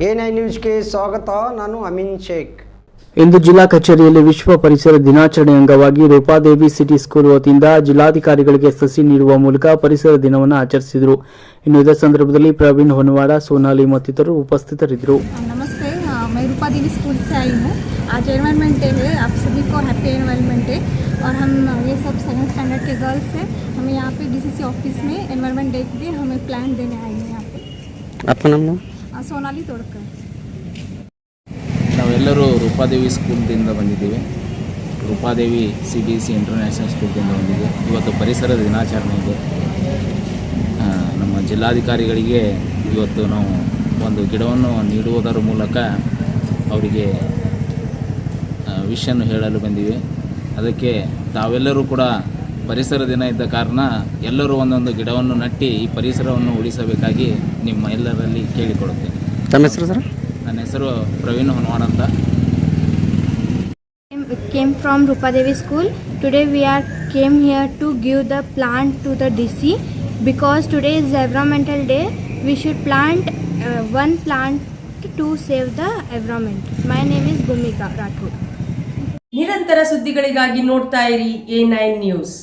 A nine ನ್ಯೂಸ್ಗೆ ಸ್ವಾಗತ ನಾನು ಅಮೀನ್ ಶೇಖ್ ಇಂದು ಜಿಲ್ಲಾ ಕಚೇರಿಯಲ್ಲಿ ವಿಶ್ವ ಪರಿಸರ ದಿನಾಚರಣೆ ಅಂಗವಾಗಿ ರೂಪಾದೇವಿ ಸಿಟಿ ಸ್ಕೂಲ್ ವತಿಯಿಂದ ಜಿಲ್ಲಾಧಿಕಾರಿಗಳಿಗೆ ಸಸಿ ನೀಡುವ ಮೂಲಕ ಪರಿಸರ ದಿನವನ್ನು ಆಚರಿಸಿದರು ಇನ್ನು ಇದೇ ಸಂದರ್ಭದಲ್ಲಿ ಪ್ರವೀಣ್ ಹೊನವಾಡ ಸೋನಾಲಿ ಮತ್ತಿತರರು ಉಪಸ್ಥಿತರಿದ್ದರು नमस्ते अ, मैं रूपा देवी स्कूल से आई हूँ आज एनवायरनमेंट डे है आप सभी को हैप्पी एनवायरनमेंट डे और हम अ, ये सब सेकंड स्टैंडर्ड के गर्ल्स हैं हमें यहाँ पे डीसीसी ऑफिस में एनवायरनमेंट डे के लिए हमें प्लान देने आए हैं यहाँ पे आपका नाम ಸೋನಾಲಿ ತೋಡ್ಕರ್ ನಾವೆಲ್ಲರೂ ರೂಪಾದೇವಿ ಸ್ಕೂಲ್ದಿಂದ ಬಂದಿದ್ದೀವಿ. Roopadevi C B C international ಸ್ಕೂಲ್ದಿಂದ ಬಂದಿದೆ ಇವತ್ತು ಪರಿಸರ ದಿನಾಚರಣೆ ಇದೆ. ನಮ್ಮ ಜಿಲ್ಲಾಧಿಕಾರಿಗಳಿಗೆ ಇವತ್ತು ನಾವು ಒಂದು ಗಿಡವನ್ನು ನೀಡುವುದರ ಮೂಲಕ ಅವರಿಗೆ ವಿಷಯನ್ನು ಹೇಳಲು ಬಂದಿವೆ. ಅದಕ್ಕೆ ತಾವೆಲ್ಲರೂ ಕೂಡ ಪರಿಸರ ದಿನ ಇದ್ದ ಕಾರಣ ಎಲ್ಲರೂ ಒಂದೊಂದು ಗಿಡವನ್ನು ನಟ್ಟಿ ಈ ಪರಿಸರವನ್ನು ಉಳಿಸಬೇಕಾಗಿ ನಿಮ್ಮ ಎಲ್ಲರಲ್ಲಿ ಕೇಳಿಕೊಡುತ್ತೇನೆ ತಮ್ಮ ಹೆಸರು ಸರ್ ನನ್ನ ಹೆಸರು ಪ್ರವೀಣ್ ಹೊನವಾಡ್ ಅಂತ came from Rupadevi school. Today we are came here to give the plant to the DC because today is environmental day. We should plant uh, one plant to save the environment. My name is Bhumika Rathod. ನಿರಂತರ ಸುದ್ದಿಗಳಿಗಾಗಿ ನೋಡ್ತಾ ಇರಿ A nine news